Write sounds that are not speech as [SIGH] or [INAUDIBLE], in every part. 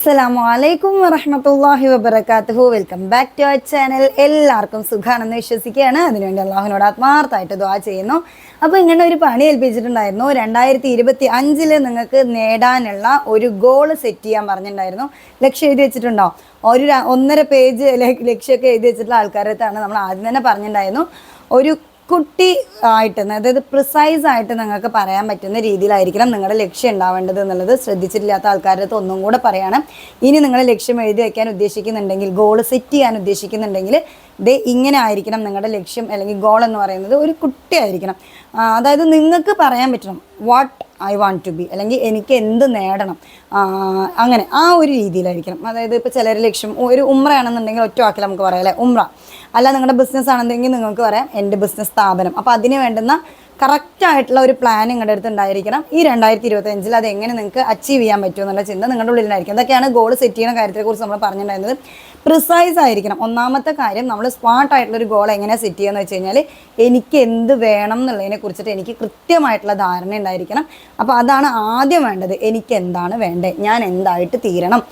അസ്സലാമു അലൈക്കും വറഹമത്തല്ലാഹി വബർക്കാത്തുഹു welcome back to our channel എല്ലാവർക്കും സുഖാണെന്ന് വിശ്വസിക്കുകയാണ്. അതിനുവേണ്ടി അള്ളാഹുവിനോട് ആത്മാർത്ഥമായിട്ട് ദ്വാ ചെയ്യുന്നു. അപ്പോൾ ഇങ്ങനെ ഒരു പണി ഏൽപ്പിച്ചിട്ടുണ്ടായിരുന്നു. രണ്ടായിരത്തി ഇരുപത്തി അഞ്ചിൽ നിങ്ങൾക്ക് നേടാനുള്ള ഒരു ഗോൾ സെറ്റ് ചെയ്യാൻ പറഞ്ഞിട്ടുണ്ടായിരുന്നു. ലക്ഷ്യം എഴുതി വെച്ചിട്ടുണ്ടോ? ഒരു ഒന്നര പേജ് ലക്ഷ്യമൊക്കെ എഴുതി വെച്ചിട്ടുള്ള ആൾക്കാരത്താണ് നമ്മൾ ആദ്യം തന്നെ പറഞ്ഞിട്ടുണ്ടായിരുന്നു. ഒരു കുട്ടി ആയിട്ട് അതായത് പ്രിസൈസ് ആയിട്ട് നിങ്ങൾക്ക് പറയാൻ പറ്റുന്ന രീതിയിലായിരിക്കണം നിങ്ങളുടെ ലക്ഷ്യം ഉണ്ടാവേണ്ടത് എന്നുള്ളത്. ശ്രദ്ധിച്ചിട്ടില്ലാത്ത ആൾക്കാരുടെ അടുത്ത് ഒന്നും കൂടെ പറയണം. ഇനി നിങ്ങൾ ലക്ഷ്യം എഴുതി വയ്ക്കാൻ ഉദ്ദേശിക്കുന്നുണ്ടെങ്കിൽ ഗോൾ സെറ്റ് ചെയ്യാൻ ഉദ്ദേശിക്കുന്നുണ്ടെങ്കിൽ ദേ ഇങ്ങനെ ആയിരിക്കണം നിങ്ങളുടെ ലക്ഷ്യം അല്ലെങ്കിൽ ഗോൾ എന്ന് പറയുന്നത് ഒരു കുട്ടിയായിരിക്കണം അതായത് നിങ്ങൾക്ക് പറയാൻ പറ്റണം what I want to be അല്ലെങ്കിൽ എനിക്ക് എന്ത് നേടണം. അങ്ങനെ ആ ഒരു രീതിയിലായിരിക്കണം. അതായത് ഇപ്പോൾ ചിലർ ലക്ഷ്യം ഒരു ഉമ്രയാണെന്നുണ്ടെങ്കിൽ ഒറ്റ വാക്കിൽ നമുക്ക് പറയാം അല്ലേ? ഉമ്ര. അല്ല നിങ്ങളുടെ ബിസിനസ് ആണെന്നുണ്ടെങ്കിൽ നിങ്ങൾക്ക് പറയാം എന്റെ ബിസിനസ് സ്ഥാപനം. അപ്പോൾ അതിന് വേണ്ടുന്ന കറക്റ്റ് ആയിട്ടുള്ള ഒരു പ്ലാൻ നിങ്ങളുടെ അടുത്ത് ഉണ്ടായിരിക്കണം. ഈ രണ്ടായിരത്തി ഇരുപത്തഞ്ചിൽ അത് എങ്ങനെ നിങ്ങൾക്ക് അച്ചീവ് ചെയ്യാൻ പറ്റുമോ എന്നുള്ള ചിന്ത നിങ്ങളുടെ ഉള്ളിലുണ്ടായിരിക്കും. അതൊക്കെയാണ് ഗോൾ സെറ്റ് ചെയ്യുന്ന കാര്യത്തെക്കുറിച്ച് നമ്മൾ പറഞ്ഞിട്ടുണ്ടായിരുന്നത്. പ്രിസൈസ് ആയിരിക്കണം. ഒന്നാമത്തെ കാര്യം നമ്മൾ സ്മാർട്ട് ആയിട്ടുള്ള ഒരു ഗോൾ എങ്ങനെ സെറ്റ് ചെയ്യുക വെച്ച് കഴിഞ്ഞാൽ എനിക്ക് എന്ത് വേണം എന്നുള്ളതിനെ കുറിച്ചിട്ട് എനിക്ക് കൃത്യമായിട്ടുള്ള ധാരണ ഉണ്ടായിരിക്കണം. അപ്പോൾ അതാണ് ആദ്യം വേണ്ടത്. എനിക്ക് എന്താണ് വേണ്ടത്? ഞാൻ എന്തായിട്ട് തീരണം?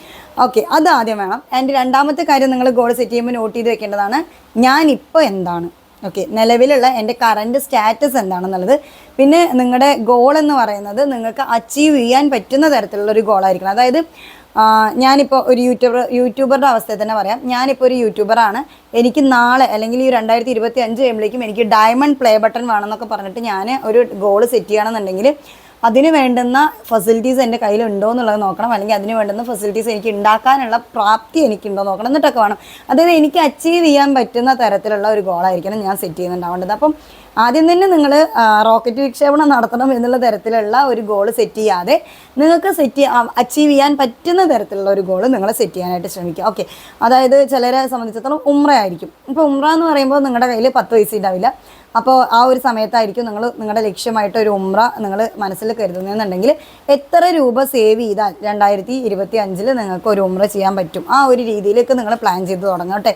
ഓക്കെ അത് ആദ്യം വേണം. ആൻഡ് രണ്ടാമത്തെ കാര്യം നിങ്ങൾ ഗോൾ സെറ്റ് ചെയ്യുമ്പോൾ നോട്ട് ചെയ്ത് വെക്കേണ്ടതാണ്. ഞാൻ ഇപ്പോൾ എന്താണ്? ഓക്കെ നിലവിലുള്ള എന്റെ കറന്റ് സ്റ്റാറ്റസ് എന്താണെന്നുള്ളത്. പിന്നെ നിങ്ങളുടെ ഗോൾ എന്ന് പറയുന്നത് നിങ്ങൾക്ക് അച്ചീവ് ചെയ്യാൻ പറ്റുന്ന തരത്തിലുള്ള ഒരു ഗോളായിരിക്കണം അതായത് ഞാനിപ്പോൾ ഒരു യൂട്യൂബർ യൂട്യൂബറുടെ അവസ്ഥയിൽ തന്നെ പറയാം. ഞാനിപ്പോൾ ഒരു യൂട്യൂബറാണ് എനിക്ക് നാളെ അല്ലെങ്കിൽ ഈ രണ്ടായിരത്തി ഇരുപത്തി അഞ്ച് കഴിയുമ്പോഴേക്കും എനിക്ക് ഡയമണ്ട് പ്ലേ ബട്ടൺ വേണമെന്നൊക്കെ പറഞ്ഞിട്ട് ഞാൻ ഒരു ഗോൾ സെറ്റ് ചെയ്യണമെന്നുണ്ടെങ്കിൽ അതിന് വേണ്ടുന്ന ഫെസിലിറ്റീസ് എന്റെ കയ്യിലുണ്ടോ എന്നുള്ളത് നോക്കണം. അല്ലെങ്കിൽ അതിന് വേണ്ടുന്ന ഫെസിലിറ്റീസ് എനിക്ക് ഉണ്ടാക്കാനുള്ള പ്രാപ്തി എനിക്കുണ്ടോ നോക്കണം എന്നിട്ടൊക്കെ വേണം. അതായത് എനിക്ക് അച്ചീവ് ചെയ്യാൻ പറ്റുന്ന തരത്തിലുള്ള ഒരു ഗോളായിരിക്കണം ഞാൻ സെറ്റ് ചെയ്യുന്നുണ്ടാവേണ്ടത് അപ്പം ആദ്യം തന്നെ നിങ്ങൾ റോക്കറ്റ് വിക്ഷേപണം നടത്തണം എന്നുള്ള തരത്തിലുള്ള ഒരു ഗോൾ സെറ്റ് ചെയ്യാതെ നിങ്ങൾക്ക് സെറ്റ് അച്ചീവ് ചെയ്യാൻ പറ്റുന്ന തരത്തിലുള്ള ഒരു ഗോൾ നിങ്ങൾ സെറ്റ് ചെയ്യാനായിട്ട് ശ്രമിക്കുക. ഓക്കെ അതായത് ചിലരെ സംബന്ധിച്ചിടത്തോളം ഉമ്ര ആയിരിക്കും ഇപ്പോൾ ഉമ്ര എന്ന് പറയുമ്പോൾ നിങ്ങളുടെ കയ്യിൽ പത്ത് പൈസ ഉണ്ടാവില്ല. അപ്പോൾ ആ ഒരു സമയത്തായിരിക്കും നിങ്ങൾ നിങ്ങളുടെ ലക്ഷ്യമായിട്ട് ഒരു ഉമ്ര നിങ്ങൾ മനസ്സിൽ കരുതുന്നതെന്നുണ്ടെങ്കിൽ എത്ര രൂപ സേവ് ചെയ്താൽ രണ്ടായിരത്തി ഇരുപത്തി അഞ്ചിൽ നിങ്ങൾക്ക് ഒരു ഉമ്ര ചെയ്യാൻ പറ്റും? ആ ഒരു രീതിയിലേക്ക് നിങ്ങൾ പ്ലാൻ ചെയ്ത് തുടങ്ങട്ടെ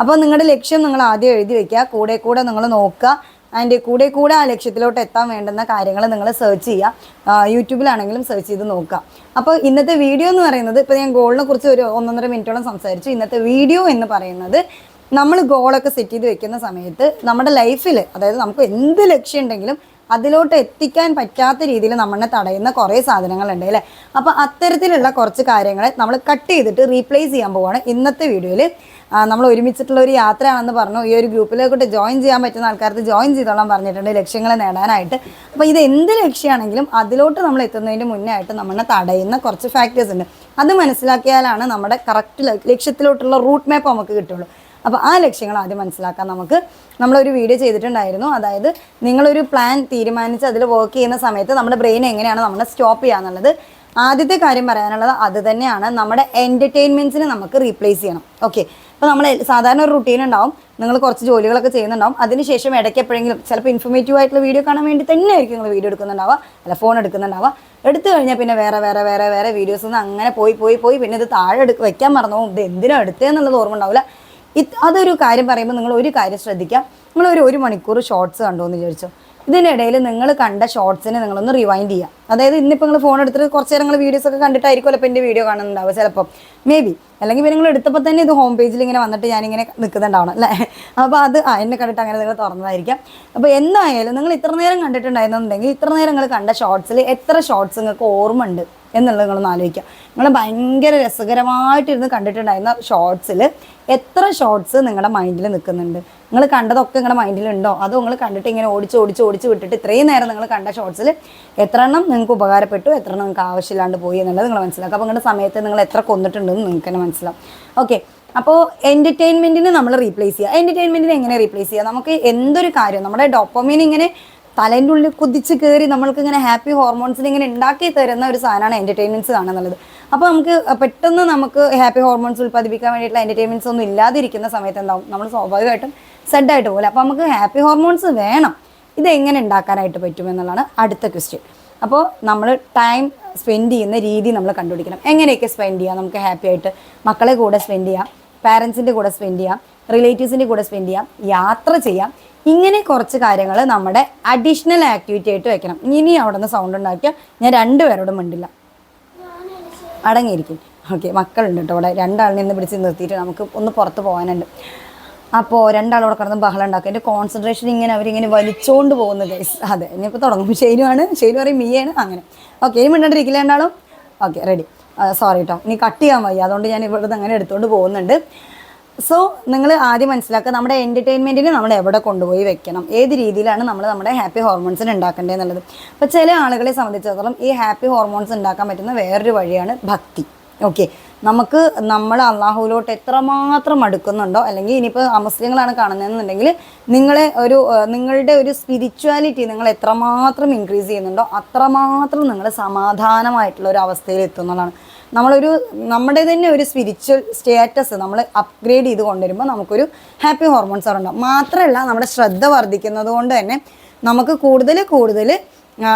അപ്പോൾ നിങ്ങളുടെ ലക്ഷ്യം നിങ്ങൾ ആദ്യം എഴുതി വയ്ക്കുക കൂടെ കൂടെ നിങ്ങൾ നോക്കുക അതിന്റെ കൂടെ കൂടെ ആ ലക്ഷ്യത്തിലോട്ട് എത്താൻ വേണ്ടുന്ന കാര്യങ്ങൾ നിങ്ങൾ സെർച്ച് ചെയ്യുക. യൂട്യൂബിലാണെങ്കിലും സെർച്ച് ചെയ്ത് നോക്കുക. അപ്പോൾ ഇന്നത്തെ വീഡിയോ എന്ന് പറയുന്നത് ഇപ്പോൾ ഞാൻ ഗോളിനെ കുറിച്ച് ഒരു ഒന്നൊന്നര മിനിറ്റോളം സംസാരിച്ചു. ഇന്നത്തെ വീഡിയോ എന്ന് പറയുന്നത് നമ്മൾ ഗോളൊക്കെ സെറ്റ് ചെയ്ത് വെക്കുന്ന സമയത്ത് നമ്മുടെ ലൈഫിൽ അതായത് നമുക്ക് എന്ത് ലക്ഷ്യം ഉണ്ടെങ്കിലും അതിലോട്ട് എത്തിക്കാൻ പറ്റാത്ത രീതിയിൽ നമ്മളെ തടയുന്ന കുറേ സാധനങ്ങളുണ്ട് അല്ലേ? അപ്പോൾ അത്തരത്തിലുള്ള കുറച്ച് കാര്യങ്ങൾ നമ്മൾ കട്ട് ചെയ്തിട്ട് റീപ്ലേസ് ചെയ്യാൻ പോവാണ് ഇന്നത്തെ വീഡിയോയിൽ നമ്മൾ ഒരുമിച്ചിട്ടുള്ള ഒരു യാത്രയാണെന്ന് പറഞ്ഞു. ഈ ഒരു ഗ്രൂപ്പിലേക്കോട്ട് ജോയിൻ ചെയ്യാൻ പറ്റുന്ന ആൾക്കാർക്ക് ജോയിൻ ചെയ്തോളാൻ പറഞ്ഞിട്ടുണ്ട് ലക്ഷ്യങ്ങൾ നേടാനായിട്ട്. അപ്പോൾ ഇത് എന്ത് ലക്ഷ്യമാണെങ്കിലും അതിലോട്ട് നമ്മൾ എത്തുന്നതിന് മുന്നേ ആയിട്ട് നമ്മളെ തടയുന്ന കുറച്ച് ഫാക്ടേഴ്സ് ഉണ്ട്. അത് മനസ്സിലാക്കിയാലാണ് നമ്മുടെ കറക്റ്റ് ലക്ഷ്യത്തിലോട്ടുള്ള റൂട്ട് മാപ്പ് നമുക്ക് കിട്ടുള്ളൂ. അപ്പോൾ ആ ലക്ഷ്യങ്ങൾ ആദ്യം മനസ്സിലാക്കാൻ നമുക്ക് നമ്മളൊരു വീഡിയോ ചെയ്തിട്ടുണ്ടായിരുന്നു. അതായത് നിങ്ങളൊരു പ്ലാൻ തീരുമാനിച്ച് അതിൽ വർക്ക് ചെയ്യുന്ന സമയത്ത് നമ്മുടെ ബ്രെയിൻ എങ്ങനെയാണ് നമ്മളെ സ്റ്റോപ്പ് ചെയ്യാന്നുള്ളത് ആദ്യത്തെ കാര്യം പറയാനുള്ളത് അത് തന്നെയാണ് നമ്മുടെ എന്റർടൈൻമെന്റ്സിനെ നമുക്ക് റീപ്ലേസ് ചെയ്യണം. ഓക്കെ അപ്പോൾ നമ്മൾ സാധാരണ ഒരു റുട്ടീൻ ഉണ്ടാവും. നിങ്ങൾ കുറച്ച് ജോലികളൊക്കെ ചെയ്യുന്നുണ്ടാവും. അതിനുശേഷം ഇടയ്ക്ക് എപ്പോഴെങ്കിലും ചിലപ്പോൾ ഇൻഫോർമേറ്റീവ് ആയിട്ടുള്ള വീഡിയോ കാണാൻ വേണ്ടി തന്നെ ആയിരിക്കും നിങ്ങൾ വീഡിയോ എടുക്കുന്നുണ്ടാവുക. അല്ല ഫോൺ എടുക്കുന്നുണ്ടാവുക. എടുത്തു കഴിഞ്ഞാൽ പിന്നെ വേറെ വേറെ വേറെ വേറെ വീഡിയോസ് ഒന്നും അങ്ങനെ പോയി പോയി പോയി. പിന്നെ ഇത് താഴെ എടുക്ക വെക്കാൻ മറന്നു. പോകും ഇത് എന്തിനാണ് എടുത്തതെന്നുള്ളത് ഓർമ്മ ഉണ്ടാവില്ല അതൊരു കാര്യം പറയുമ്പോൾ നിങ്ങൾ ഒരു കാര്യം ശ്രദ്ധിക്കാം. നിങ്ങൾ ഒരു ഒരു മണിക്കൂർ ഷോർട്സ് കണ്ടു എന്ന് വിചാരിച്ചു. ഇതിനിടയിൽ നിങ്ങൾ കണ്ട ഷോർട്സിനെ നിങ്ങളൊന്ന് റിവൈൻഡ് ചെയ്യുക അതായത് ഇന്നിപ്പോൾ നിങ്ങൾ ഫോൺ എടുത്തിട്ട് കുറച്ച് നേരം നിങ്ങൾ വീഡിയോസ് ഒക്കെ കണ്ടിട്ടായിരിക്കുമല്ലോ ഇപ്പോൾ എന്റെ വീഡിയോ കാണുന്നുണ്ടാവുക ചിലപ്പോൾ മേ ബി അല്ലെങ്കിൽ നിങ്ങൾ എടുത്തപ്പോൾ തന്നെ ഇത് ഹോം പേജിൽ ഇങ്ങനെ വന്നിട്ട് ഞാനിങ്ങനെ നിൽക്കുന്നുണ്ടാവണം അല്ലേ? അപ്പോൾ അത് ആ എന്നെ കണ്ടിട്ട് അങ്ങനെ നിങ്ങൾ തുറന്നതായിരിക്കാം. അപ്പോൾ എന്തായാലും നിങ്ങൾ ഇത്ര നേരം കണ്ടിട്ടുണ്ടായിരുന്നുണ്ടെങ്കിൽ ഇത്ര നേരം നിങ്ങൾ കണ്ട ഷോർട്സിൽ എത്ര ഷോർട്സ് നിങ്ങൾക്ക് ഓർമ്മ ഉണ്ട് എന്നുള്ളത് നിങ്ങളൊന്ന് ആലോചിക്കുക നിങ്ങൾ ഭയങ്കര രസകരമായിട്ടിരുന്ന് കണ്ടിട്ടുണ്ടായിരുന്ന ഷോർട്സിൽ എത്ര ഷോർട്സ് നിങ്ങളുടെ മൈൻഡിൽ നിൽക്കുന്നുണ്ട്? നിങ്ങൾ കണ്ടതൊക്കെ നിങ്ങളുടെ മൈൻഡിലുണ്ടോ? അതോ നിങ്ങൾ കണ്ടിട്ട് ഇങ്ങനെ ഓടിച്ച് ഓടിച്ച് ഓടിച്ച് വിട്ടിട്ട് ഇത്രയും നേരം നിങ്ങൾ കണ്ട ഷോർട്സിൽ എത്ര എണ്ണം നിങ്ങൾക്ക് ഉപകാരപ്പെട്ടു എത്ര എണ്ണം നിങ്ങൾക്ക് ആവശ്യമില്ലാണ്ട് പോയി എന്നുള്ളത് നിങ്ങൾ മനസ്സിലാക്കുക അപ്പോൾ നിങ്ങളുടെ സമയത്ത് നിങ്ങൾ എത്ര കൊന്നിട്ടുണ്ടെന്ന് നിങ്ങൾക്ക് തന്നെ മനസ്സിലാവും. ഓക്കെ. അപ്പോൾ എന്റർടൈൻമെന്റിന് നമ്മൾ റീപ്ലേസ് ചെയ്യുക എന്റർടൈൻമെന്റിനെ എങ്ങനെ റീപ്ലേസ് ചെയ്യുക നമുക്ക് എന്തൊരു കാര്യം? നമ്മുടെ ഡോപ്പമീൻ ഇങ്ങനെ തലേന്റെ ഉള്ളിൽ കുതിച്ച് കയറി നമ്മൾക്ക് ഇങ്ങനെ ഹാപ്പി ഹോർമോൺസിനെ ഇങ്ങനെ ഉണ്ടാക്കി തരുന്ന ഒരു സാധനമാണ് എന്റർടൈൻമെന്റ്സ് കാണുന്നുള്ളത് അപ്പോൾ നമുക്ക് പെട്ടെന്ന് നമുക്ക് ഹാപ്പി ഹോർമോൺസ് ഉൽപ്പാദിപ്പിക്കാൻ വേണ്ടിയിട്ടുള്ള എന്റർടൈൻമെന്റ്സ് ഒന്നും ഇല്ലാതിരിക്കുന്ന സമയത്ത് എന്താവും നമ്മൾ സ്വാഭാവികമായിട്ടും സെഡായിട്ട് പോലെ. അപ്പോൾ നമുക്ക് ഹാപ്പി ഹോർമോൺസ് വേണം. ഇത് എങ്ങനെ ഉണ്ടാക്കാനായിട്ട് പറ്റുമെന്നുള്ളതാണ് അടുത്ത ക്വസ്റ്റ്യൻ അപ്പോൾ നമ്മൾ ടൈം സ്പെൻഡ് ചെയ്യുന്ന രീതി നമ്മൾ കണ്ടുപിടിക്കണം. എങ്ങനെയൊക്കെ സ്പെൻഡ് ചെയ്യാം? നമുക്ക് ഹാപ്പി ആയിട്ട് മക്കളെ കൂടെ സ്പെൻഡ് ചെയ്യാം പാരൻസിന്റെ കൂടെ സ്പെൻഡ് ചെയ്യാം റിലേറ്റീവ്സിന്റെ കൂടെ സ്പെൻഡ് ചെയ്യാം യാത്ര ചെയ്യാം. ഇങ്ങനെ കുറച്ച് കാര്യങ്ങൾ നമ്മുടെ അഡീഷണൽ ആക്ടിവിറ്റി ആയിട്ട് വെക്കണം. ഇനി അവിടെ നിന്ന് സൗണ്ട് ഉണ്ടാക്കിയാൽ ഞാൻ രണ്ടുപേരോടും മിണ്ടില്ല. അടങ്ങിയിരിക്കും. ഓക്കെ മക്കളുണ്ട് കേട്ടോ ഇവിടെ. രണ്ടാളിനെ ഇന്ന് പിടിച്ച് നിർത്തിയിട്ട് നമുക്ക് ഒന്ന് പുറത്ത് പോകാനുണ്ട്. അപ്പോൾ രണ്ടാളോടെ കിടന്ന് ബഹളം ഉണ്ടാക്കും. എന്റെ കോൺസെൻട്രേഷൻ ഇങ്ങനെ അവരിങ്ങനെ വലിച്ചുകൊണ്ട് പോകുന്നു ഗൈസ് അതെ ഇനിയിപ്പോൾ തുടങ്ങും. ഷെയിനുമാണ് ഷെയിനു പറയും മീയാണ്. അങ്ങനെ. ഓക്കെ ഇനി മിണ്ടാണ്ടിരിക്കില്ല രണ്ടാളും? ഓക്കെ റെഡി സോറി കേട്ടോ ഇനി കട്ട് ചെയ്യാൻ വയ്യ. അതുകൊണ്ട് ഞാൻ ഇവിടുന്ന് അങ്ങനെ എടുത്തുകൊണ്ട് പോകുന്നുണ്ട്. സോ നിങ്ങൾ ആദ്യം മനസ്സിലാക്കുക നമ്മുടെ എന്റർടൈൻമെന്റിനെ നമ്മൾ എവിടെ കൊണ്ടുപോയി വെക്കണം? ഏത് രീതിയിലാണ് നമ്മൾ നമ്മുടെ ഹാപ്പി ഹോർമോൺസിന് ഉണ്ടാക്കേണ്ടത് എന്നുള്ളത്? അപ്പോൾ ചില ആളുകളെ സംബന്ധിച്ചിടത്തോളം ഈ ഹാപ്പി ഹോർമോൺസ് ഉണ്ടാക്കാൻ പറ്റുന്ന വേറൊരു വഴിയാണ് ഭക്തി. ഓക്കെ നമുക്ക് നമ്മൾ അള്ളാഹുവിലോട്ട് എത്രമാത്രം അടുക്കുന്നുണ്ടോ അല്ലെങ്കിൽ ഇനിയിപ്പോൾ അമുസ്ലിങ്ങളാണ് കാണുന്നതെന്നുണ്ടെങ്കിൽ നിങ്ങളെ ഒരു നിങ്ങളുടെ ഒരു സ്പിരിച്വാലിറ്റി നിങ്ങൾ എത്രമാത്രം ഇൻക്രീസ് ചെയ്യുന്നുണ്ടോ അത്രമാത്രം നിങ്ങൾ സമാധാനമായിട്ടുള്ള ഒരു അവസ്ഥയിൽ എത്തുന്നതാണ്. നമ്മളൊരു നമ്മുടെ തന്നെ ഒരു സ്പിരിച്വൽ സ്റ്റേറ്റസ് നമ്മൾ അപ്ഗ്രേഡ് ചെയ്ത് കൊണ്ടുവരുമ്പോൾ നമുക്കൊരു ഹാപ്പി ഹോർമോൺസ് ഉണ്ടാവും. മാത്രമല്ല നമ്മുടെ ശ്രദ്ധ വർദ്ധിക്കുന്നത് കൊണ്ട് തന്നെ നമുക്ക് കൂടുതൽ കൂടുതൽ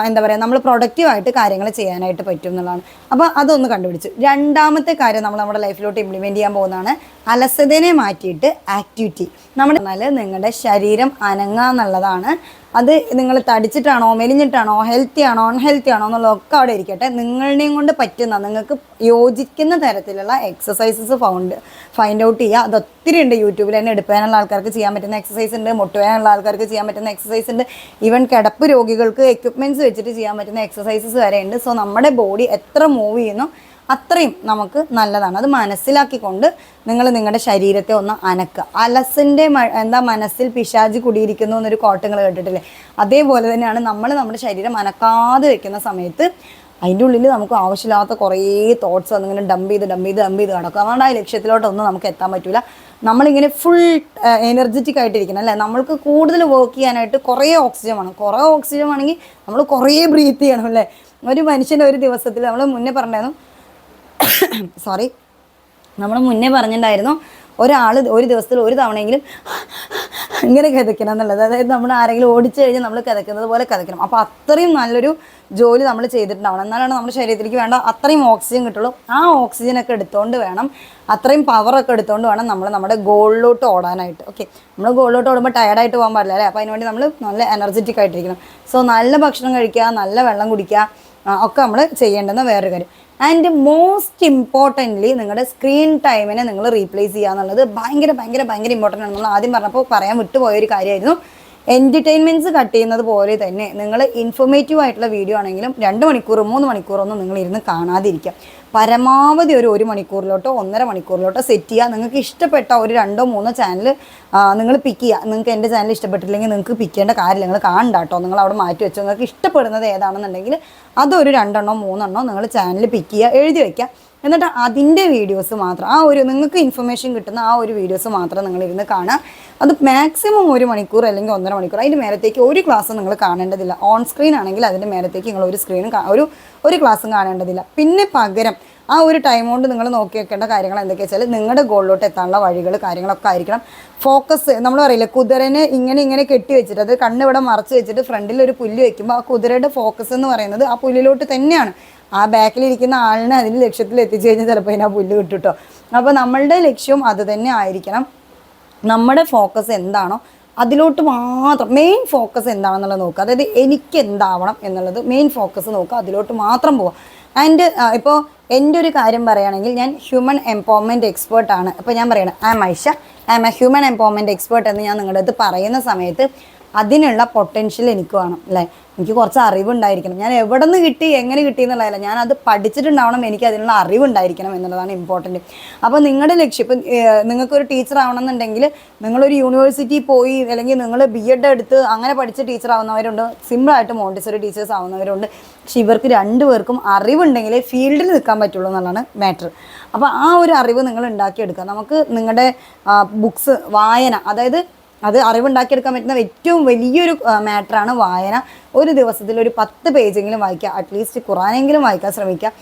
എന്താ പറയുക നമ്മൾ പ്രൊഡക്റ്റീവായിട്ട് കാര്യങ്ങൾ ചെയ്യാനായിട്ട് പറ്റും എന്നുള്ളതാണ്. അപ്പോൾ അതൊന്ന് കണ്ടുപിടിച്ചു. രണ്ടാമത്തെ കാര്യം നമ്മൾ നമ്മുടെ ലൈഫിലോട്ട് ഇംപ്ലിമെന്റ് ചെയ്യാൻ പോകുന്നതാണ് അലസതനെ മാറ്റിയിട്ട് ആക്ടിവിറ്റി നമ്മുടെ നിങ്ങളുടെ ശരീരം അനങ്ങുക എന്നുള്ളതാണ് അത് നിങ്ങൾ തടിച്ചിട്ടാണോ മെലിഞ്ഞിട്ടാണോ ഹെൽത്തി ആണോ അൺഹെൽത്തി ആണോ എന്നുള്ളതൊക്കെ അവിടെ ഇരിക്കട്ടെ. നിങ്ങളുടെയും കൊണ്ട് പറ്റുന്ന നിങ്ങൾക്ക് യോജിക്കുന്ന തരത്തിലുള്ള എക്സസൈസസ് ഫൗണ്ട് ഫൈൻഡ് ഔട്ട് ചെയ്യുക. അത് ഒത്തിരി ഉണ്ട് യൂട്യൂബിൽ തന്നെ എടുപ്പാനുള്ള ആൾക്കാർക്ക് ചെയ്യാൻ പറ്റുന്ന എക്സസൈസ് ഉണ്ട് മുട്ടുവാനുള്ള ആൾക്കാർക്ക് ചെയ്യാൻ പറ്റുന്ന എക്സസൈസ് ഉണ്ട്. ഈവൻ കിടപ്പ് രോഗികൾക്ക് എക്യുപ്മെന്റ്സ് വെച്ചിട്ട് ചെയ്യാൻ പറ്റുന്ന എക്സസൈസസ് വരെ ഉണ്ട്. സോ നമ്മുടെ ബോഡി എത്ര മൂവ് ചെയ്യുന്നു അത്രയും നമുക്ക് നല്ലതാണ്. അത് മനസ്സിലാക്കിക്കൊണ്ട് നിങ്ങൾ നിങ്ങളുടെ ശരീരത്തെ ഒന്ന് അനക്കുക. അലസിന്റെ എന്താ മനസ്സിൽ പിശാജ് കുടിയിരിക്കുന്നു എന്നൊരു കോട്ടങ്ങൾ കേട്ടിട്ടില്ലേ? അതേപോലെ തന്നെയാണ് നമ്മൾ നമ്മുടെ ശരീരം അനക്കാതെ വെക്കുന്ന സമയത്ത് അതിന്റെ ഉള്ളിൽ നമുക്ക് ആവശ്യമില്ലാത്ത കുറേ തോട്ട്സ് വന്നിങ്ങനെ ഡംപ് ചെയ്ത് ഡംപ് ചെയ്ത് ഡംപ് ചെയ്ത് കിടക്കും അതുകൊണ്ട് ആ ലക്ഷ്യത്തിലോട്ടൊന്നും നമുക്ക് എത്താൻ പറ്റില്ല നമ്മളിങ്ങനെ ഫുൾ എനർജറ്റിക് ആയിട്ടിരിക്കണം അല്ലേ? നമ്മൾക്ക് കൂടുതൽ വർക്ക് ചെയ്യാനായിട്ട് കുറേ ഓക്സിജൻ വേണം. കുറേ ഓക്സിജൻ വേണമെങ്കിൽ നമ്മൾ കുറേ ബ്രീത്ത് ചെയ്യണം അല്ലേ? ഒരു മനുഷ്യന്റെ ഒരു ദിവസത്തിൽ നമ്മൾ മുന്നേ പറഞ്ഞായിരുന്നു [COUGHS] സോറി നമ്മൾ മുന്നേ പറഞ്ഞിട്ടുണ്ടായിരുന്നു ഒരാൾ ഒരു ദിവസത്തിൽ ഒരു തവണയെങ്കിലും അങ്ങനെ കിതയ്ക്കണം എന്നുള്ളത്. അതായത് നമ്മൾ ആരെങ്കിലും ഓടിച്ചു കഴിഞ്ഞാൽ നമ്മൾ കിതയ്ക്കുന്നത് പോലെ കിതയ്ക്കണം. അപ്പോൾ അത്രയും നല്ലൊരു ജോലി നമ്മൾ ചെയ്തിട്ടുണ്ടാവണം. എന്നാലാണ് നമ്മുടെ ശരീരത്തിലേക്ക് വേണ്ട അത്രയും ഓക്സിജൻ കിട്ടുള്ളൂ. ആ ഓക്സിജനൊക്കെ എടുത്തുകൊണ്ട് വേണം അത്രയും പവറൊക്കെ എടുത്തുകൊണ്ട് വേണം നമ്മൾ നമ്മുടെ ഗോളിലോട്ട് ഓടാനായിട്ട്. ഓക്കെ നമ്മൾ ഗോളിലോട്ട് ഓടുമ്പോൾ ടയർഡായിട്ട് പോകാൻ പാടില്ല അല്ലേ? അപ്പോൾ അതിനുവേണ്ടി നമ്മൾ നല്ല എനർജറ്റിക് ആയിട്ടിരിക്കണം. സോ നല്ല ഭക്ഷണം കഴിക്കുക നല്ല വെള്ളം കുടിക്കുക ഒക്കെ നമ്മൾ ചെയ്യേണ്ടുന്ന വേറൊരു കാര്യം. ആൻഡ് മോസ്റ്റ് ഇമ്പോർട്ടന്റ്ലി നിങ്ങളുടെ സ്ക്രീൻ ടൈമിനെ നിങ്ങൾ റീപ്ലേസ് ചെയ്യുക എന്നുള്ളത് ഭയങ്കര ഭയങ്കര ഭയങ്കര ഇമ്പോർട്ടന്റ് ആണ്. നമ്മൾ ആദ്യം പറഞ്ഞപ്പോൾ പറയാൻ വിട്ടുപോയ ഒരു കാര്യമായിരുന്നു. എന്റർടൈൻമെന്റ്സ് കട്ട് ചെയ്യുന്നത് പോലെ തന്നെ നിങ്ങൾ ഇൻഫോർമേറ്റീവ് ആയിട്ടുള്ള വീഡിയോ ആണെങ്കിലും രണ്ട് മണിക്കൂർ മൂന്ന് മണിക്കൂറൊന്നും നിങ്ങൾ ഇരുന്ന് കാണാതിരിക്കുക. പരമാവധി ഒരു ഒരു മണിക്കൂറിലോട്ടോ ഒന്നര മണിക്കൂറിലോട്ടോ സെറ്റ് ചെയ്യുക. നിങ്ങൾക്ക് ഇഷ്ടപ്പെട്ട ഒരു രണ്ടോ മൂന്നോ ചാനൽ നിങ്ങൾ പിക്ക് ചെയ്യുക. നിങ്ങൾക്ക് എന്റെ ചാനൽ ഇഷ്ടപ്പെട്ടില്ലെങ്കിൽ നിങ്ങൾക്ക് പിക്ക് ചെയ്യേണ്ട കാര്യമില്ല. നിങ്ങൾ കാണണ്ട കേട്ടോ. നിങ്ങൾ അവിടെ മാറ്റി വെച്ചോ. നിങ്ങൾക്ക് ഇഷ്ടപ്പെടുന്നത് ഏതാണെന്നുണ്ടെങ്കിൽ അതൊരു രണ്ടെണ്ണോ മൂന്നെണ്ണോ നിങ്ങൾ ചാനൽ പിക്ക് ചെയ്യുക എഴുതി വയ്ക്കുക എന്നിട്ട് അതിന്റെ വീഡിയോസ് മാത്രം ആ ഒരു നിങ്ങൾക്ക് ഇൻഫർമേഷൻ കിട്ടുന്ന ആ ഒരു വീഡിയോസ് മാത്രം നിങ്ങൾ ഇരുന്ന് കാണുക. അത് മാക്സിമം ഒരു മണിക്കൂർ അല്ലെങ്കിൽ ഒന്നര മണിക്കൂർ. അതിന്റെ മേലത്തേക്ക് ഒരു ക്ലാസ് നിങ്ങൾ കാണേണ്ടതില്ല. ഓൺ സ്ക്രീൻ ആണെങ്കിൽ അതിന്റെ മേലത്തേക്ക് നിങ്ങൾ ഒരു സ്ക്രീനും ഒരു ഒരു ക്ലാസ്സും കാണേണ്ടതില്ല. പിന്നെ പകരം ആ ഒരു ടൈം കൊണ്ട് നിങ്ങൾ നോക്കി വെക്കേണ്ട കാര്യങ്ങൾ എന്തൊക്കെയാ വെച്ചാൽ നിങ്ങളുടെ ഗോളിലോട്ട് എത്താനുള്ള വഴികൾ കാര്യങ്ങളൊക്കെ ആയിരിക്കണം. ഫോക്കസ് നമ്മൾ പറയില്ല കുതിരനെ ഇങ്ങനെ ഇങ്ങനെ കെട്ടി വെച്ചിട്ട് അത് കണ്ണിവിടെ മറച്ച് വെച്ചിട്ട് ഫ്രണ്ടിൽ ഒരു പുല്ല് വെക്കുമ്പോൾ ആ കുതിരയുടെ ഫോക്കസ് എന്ന് പറയുന്നത് ആ പുല്ലിലോട്ട് തന്നെയാണ്. ആ ബാക്കിലിരിക്കുന്ന ആളിനെ അതിന് ലക്ഷ്യത്തിൽ എത്തിച്ചു കഴിഞ്ഞാൽ ചിലപ്പോൾ അതിന് പുല്ല് കിട്ടും കേട്ടോ അപ്പോൾ നമ്മളുടെ ലക്ഷ്യം അത് തന്നെ ആയിരിക്കണം. നമ്മുടെ ഫോക്കസ് എന്താണോ അതിലോട്ട് മാത്രം മെയിൻ ഫോക്കസ് എന്താണെന്നുള്ളത് നോക്കുക. അതായത് എനിക്ക് എന്താവണം എന്നുള്ളത് മെയിൻ ഫോക്കസ് നോക്കുക. അതിലോട്ട് മാത്രം പോവുക. ആൻഡ് ഇപ്പോൾ എന്റെ ഒരു കാര്യം പറയുകയാണെങ്കിൽ ഞാൻ ഹ്യൂമൻ എംപവർമെന്റ് എക്സ്പേർട്ടാണ് ഇപ്പോൾ ഞാൻ പറയണം I'm Aisha I am a human empowerment expert എന്ന് ഞാൻ നിങ്ങളുടെ അടുത്ത് പറയുന്ന സമയത്ത് അതിനുള്ള പൊട്ടൻഷ്യൽ എനിക്ക് വേണം അല്ലേ? എനിക്ക് കുറച്ച് അറിവുണ്ടായിരിക്കണം. ഞാൻ എവിടെ നിന്ന് കിട്ടി എങ്ങനെ കിട്ടി എന്നുള്ളതല്ല ഞാൻ അത് പഠിച്ചിട്ടുണ്ടാവണം എനിക്ക് അതിനുള്ള അറിവുണ്ടായിരിക്കണം എന്നുള്ളതാണ് ഇമ്പോർട്ടന്റ് അപ്പോൾ നിങ്ങളുടെ ലക്ഷ്യം ഇപ്പം നിങ്ങൾക്കൊരു ടീച്ചർ ആവണമെന്നുണ്ടെങ്കിൽ നിങ്ങളൊരു യൂണിവേഴ്സിറ്റി പോയി അല്ലെങ്കിൽ നിങ്ങൾ ബി എഡ് എടുത്ത് അങ്ങനെ പഠിച്ച ടീച്ചർ ആവുന്നവരുണ്ട്. സിമ്പിളായിട്ട് മോണ്ടിസറി ടീച്ചേഴ്സ് ആവുന്നവരുണ്ട്. പക്ഷെ ഇവർക്ക് രണ്ടുപേർക്കും അറിവുണ്ടെങ്കിലേ ഫീൽഡിൽ നിൽക്കാൻ പറ്റുള്ളൂ എന്നുള്ളതാണ് മാറ്റർ അപ്പോൾ ആ ഒരു അറിവ് നിങ്ങൾ ഉണ്ടാക്കിയെടുക്കുക. നമുക്ക് നിങ്ങളുടെ ബുക്സ് വായന അതായത് അത് അറിവുണ്ടാക്കിയെടുക്കാൻ പറ്റുന്ന ഏറ്റവും വലിയൊരു മാറ്ററാണ് വായന. ഒരു ദിവസത്തിൽ ഒരു പത്ത് പേജെങ്കിലും വായിക്കുക അറ്റ്ലീസ്റ്റ് ഖുറാനെങ്കിലും വായിക്കാൻ ശ്രമിക്കുക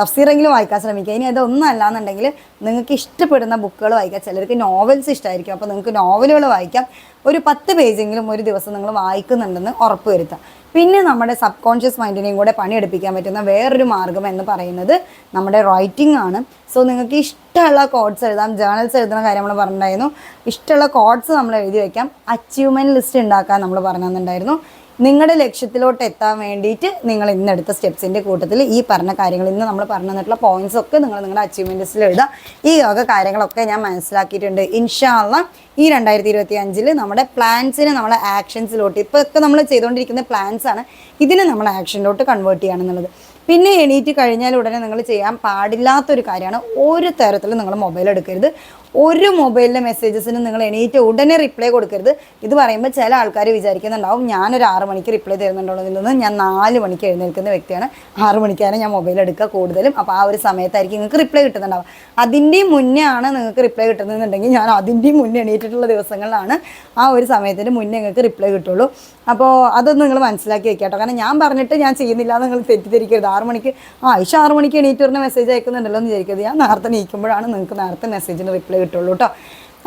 തഫ്സീറെങ്കിലും വായിക്കാൻ ശ്രമിക്കുക. ഇനി അതൊന്നും അല്ലാന്നുണ്ടെങ്കിൽ നിങ്ങൾക്ക് ഇഷ്ടപ്പെടുന്ന ബുക്കുകൾ വായിക്കാം ചിലർക്ക് നോവൽസ് ഇഷ്ടമായിരിക്കും അപ്പോൾ നിങ്ങൾക്ക് നോവലുകൾ വായിക്കാം. ഒരു പത്ത് പേജെങ്കിലും ഒരു ദിവസം നിങ്ങൾ വായിക്കുന്നുണ്ടെന്ന് ഉറപ്പ് വരുത്താം പിന്നെ നമ്മുടെ സബ് കോൺഷ്യസ് മൈൻഡിനെയും കൂടെ പണിയെടുപ്പിക്കാൻ പറ്റുന്ന വേറൊരു മാർഗം എന്ന് പറയുന്നത് നമ്മുടെ റൈറ്റിംഗ് ആണ്. സോ നിങ്ങൾക്ക് ഇഷ്ടമുള്ള കോഡ്സ് എഴുതാം. ജേണൽസ് എഴുതുന്ന കാര്യം നമ്മൾ പറഞ്ഞിട്ടുണ്ടായിരുന്നു. ഇഷ്ടമുള്ള കോഡ്സ് നമ്മൾ എഴുതി വയ്ക്കാം. അച്ചീവ്മെന്റ് ലിസ്റ്റ് ഉണ്ടാക്കാൻ നമ്മൾ പറഞ്ഞു തന്നിട്ടുണ്ടായിരുന്നു നിങ്ങളുടെ ലക്ഷ്യത്തിലോട്ട് എത്താൻ വേണ്ടിയിട്ട് നിങ്ങൾ ഇന്നെടുത്ത സ്റ്റെപ്സിന്റെ കൂട്ടത്തിൽ ഈ പറഞ്ഞ കാര്യങ്ങൾ ഇന്ന് നമ്മൾ പറഞ്ഞു തന്നിട്ടുള്ള പോയിന്റ്സ് ഒക്കെ നിങ്ങൾ നിങ്ങളുടെ അച്ചീവ്മെന്റ്സിൽ എഴുതുക ഈ യോഗ കാര്യങ്ങളൊക്കെ ഞാൻ മനസ്സിലാക്കിയിട്ടുണ്ട്. ഇൻഷാല്ല ഈ രണ്ടായിരത്തി ഇരുപത്തി അഞ്ചിൽ നമ്മുടെ പ്ലാൻസിനെ നമ്മളെ ആക്ഷൻസിലോട്ട് ഇപ്പോൾ ഒക്കെ നമ്മൾ ചെയ്തുകൊണ്ടിരിക്കുന്ന പ്ലാൻസ് ആണ് ഇതിനെ നമ്മൾ ആക്ഷനിലോട്ട് കൺവേർട്ട് ചെയ്യുകയാണെന്നുള്ളത് പിന്നെ എണീറ്റ് കഴിഞ്ഞാൽ ഉടനെ നിങ്ങൾ ചെയ്യാൻ പാടില്ലാത്തൊരു കാര്യമാണ് ഒരു തരത്തിലും നിങ്ങൾ മൊബൈൽ എടുക്കരുത്. ഒരു മൊബൈലിലെ മെസ്സേജസിനും നിങ്ങൾ എണീറ്റ് ഉടനെ റിപ്ലൈ കൊടുക്കരുത്. ഇത് പറയുമ്പോൾ ചില ആൾക്കാർ വിചാരിക്കുന്നുണ്ടാവും ഞാനൊരു ആറ് മണിക്ക് റിപ്ലൈ തരുന്നുണ്ടോ എന്നൊന്നും ഞാൻ നാല് മണിക്ക് എഴുന്നേൽക്കുന്ന വ്യക്തിയാണ്. ആറ് മണിക്കാണ് ഞാൻ മൊബൈൽ എടുക്കുക കൂടുതലും. അപ്പോൾ ആ ഒരു സമയത്തായിരിക്കും നിങ്ങൾക്ക് റിപ്ലൈ കിട്ടുന്നുണ്ടാവും അതിന്റെയും മുന്നേ ആണ് നിങ്ങൾക്ക് റിപ്ലൈ കിട്ടുന്നുണ്ടെങ്കിൽ ഞാൻ അതിന്റെയും മുന്നേ എണീറ്റിട്ടുള്ള ദിവസങ്ങളിലാണ് ആ ഒരു സമയത്തിന് മുന്നേ നിങ്ങൾക്ക് റിപ്ലൈ കിട്ടുള്ളൂ. അപ്പോൾ അതൊന്നും നിങ്ങൾ മനസ്സിലാക്കി വെക്കാട്ടോ. കാരണം ഞാൻ പറഞ്ഞിട്ട് ഞാൻ ചെയ്യുന്നില്ല എന്ന് നിങ്ങൾ തെറ്റിദ്ധരിക്കരുത്. ആറ് മണിക്ക് ആ ഇഷ ആറ് മണിക്ക് എണീറ്റ് വരുന്ന മെസ്സേജ് അയക്കുന്നുണ്ടല്ലോ എന്ന് വിചാരിക്കരുത്. ഞാൻ നേരത്തെ നീക്കുമ്പോഴാണ് നിങ്ങൾക്ക് നേരത്തെ മെസ്സേജിന് റിപ്ലൈ കിട്ടുള്ളൂ കേട്ടോ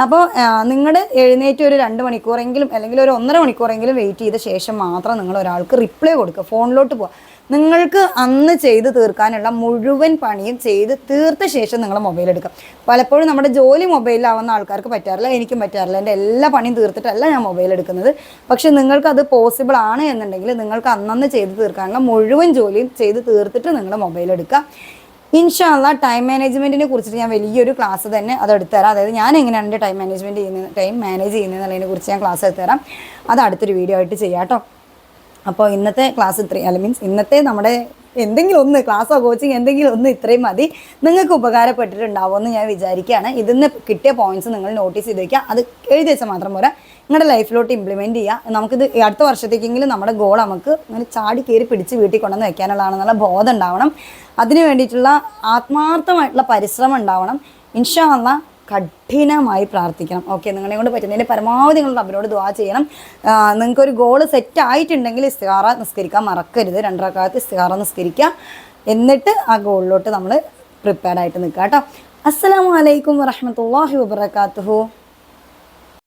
അപ്പോൾ നിങ്ങൾ എഴുന്നേറ്റ് ഒരു രണ്ട് മണിക്കൂറെങ്കിലും അല്ലെങ്കിൽ ഒരു ഒന്നര മണിക്കൂറെങ്കിലും വെയിറ്റ് ചെയ്ത ശേഷം മാത്രം നിങ്ങൾ ഒരാൾക്ക് റിപ്ലൈ കൊടുക്കുക ഫോണിലോട്ട് പോവുക. നിങ്ങൾക്ക് അന്ന് ചെയ്ത് തീർക്കാനുള്ള മുഴുവൻ പണിയും ചെയ്ത് തീർത്ത ശേഷം നിങ്ങൾ മൊബൈൽ എടുക്കുക. പലപ്പോഴും നമ്മുടെ ജോലി മൊബൈലിലാവുന്ന ആൾക്കാർക്ക് പറ്റാറില്ല എനിക്കും പറ്റാറില്ല. എന്റെ എല്ലാ പണിയും തീർത്തിട്ടല്ല ഞാൻ മൊബൈൽ എടുക്കുന്നത്. പക്ഷേ നിങ്ങൾക്ക് അത് പോസിബിൾ ആണ് എന്നുണ്ടെങ്കിൽ നിങ്ങൾക്ക് അന്നന്ന് ചെയ്ത് തീർക്കാനുള്ള മുഴുവൻ ജോലിയും ചെയ്ത് തീർത്തിട്ട് നിങ്ങൾ മൊബൈൽ എടുക്കുക. ഇൻഷാല്ല ടൈം മാനേജ്മെന്റിനെ കുറിച്ചിട്ട് ഞാൻ വലിയൊരു ക്ലാസ് തന്നെ അത് എടുത്തുതരാം. അതായത് ഞാൻ എങ്ങനെയാണ് എന്റെ ടൈം മാനേജ്മെന്റ് ചെയ്യുന്നത് ടൈം മാനേജ് ചെയ്യുന്നതിനെ കുറിച്ച് ഞാൻ ക്ലാസ് എടുത്തുതരാം. അത് അടുത്തൊരു വീഡിയോ ആയിട്ട് ചെയ്യാം കേട്ടോ അപ്പോൾ ഇന്നത്തെ ക്ലാസ് ഇത്രയും അല്ല മീൻസ് ഇന്നത്തെ നമ്മുടെ എന്തെങ്കിലും ഒന്ന് ക്ലാസ്സോ കോച്ചിങ് എന്തെങ്കിലും ഒന്ന് ഇത്രയും മതി. നിങ്ങൾക്ക് ഉപകാരപ്പെട്ടിട്ടുണ്ടാവുമെന്ന് ഞാൻ വിചാരിക്കുകയാണ്. ഇതിന്ന് കിട്ടിയ പോയിന്റ്സ് നിങ്ങൾ നോട്ടീസ് ചെയ്ത് വയ്ക്കുക അത് എഴുതി വെച്ചാൽ മാത്രം പോരാ. നിങ്ങളുടെ ലൈഫിലോട്ട് ഇംപ്ലിമെന്റ് ചെയ്യുക. നമുക്കിത് അടുത്ത വർഷത്തേക്കെങ്കിലും നമ്മുടെ ഗോൾ നമുക്ക് ഇങ്ങനെ ചാടി കയറി പിടിച്ച് വീട്ടിൽ കൊണ്ടുവന്ന് വെക്കാനുള്ളതാണെന്നുള്ള ബോധം ഉണ്ടാവണം. അതിന് വേണ്ടിയിട്ടുള്ള ആത്മാർത്ഥമായിട്ടുള്ള പരിശ്രമം ഉണ്ടാവണം. ഇൻഷാല്ല കഠിനമായി പ്രാർത്ഥിക്കണം. ഓക്കെ നിങ്ങളെ കൊണ്ട് പറ്റുന്നതിന്റെ പരമാവധി നിങ്ങൾ അവരോട് ദുവാ ചെയ്യണം. നിങ്ങൾക്കൊരു ഗോൾ സെറ്റ് ആയിട്ടുണ്ടെങ്കിൽ ഇസ്തിഹാറ നിസ്കരിക്കാൻ മറക്കരുത്. രണ്ടരക്കാലത്ത് ഇസ്തിഹാറ നിസ്കരിക്കുക. എന്നിട്ട് ആ ഗോളിലോട്ട് നമ്മൾ പ്രിപ്പയർഡ് ആയിട്ട് നിൽക്കുക കേട്ടോ. അസ്സലാമു അലൈക്കും വറഹമത്തല്ലാഹി വബർക്കാത്തുഹു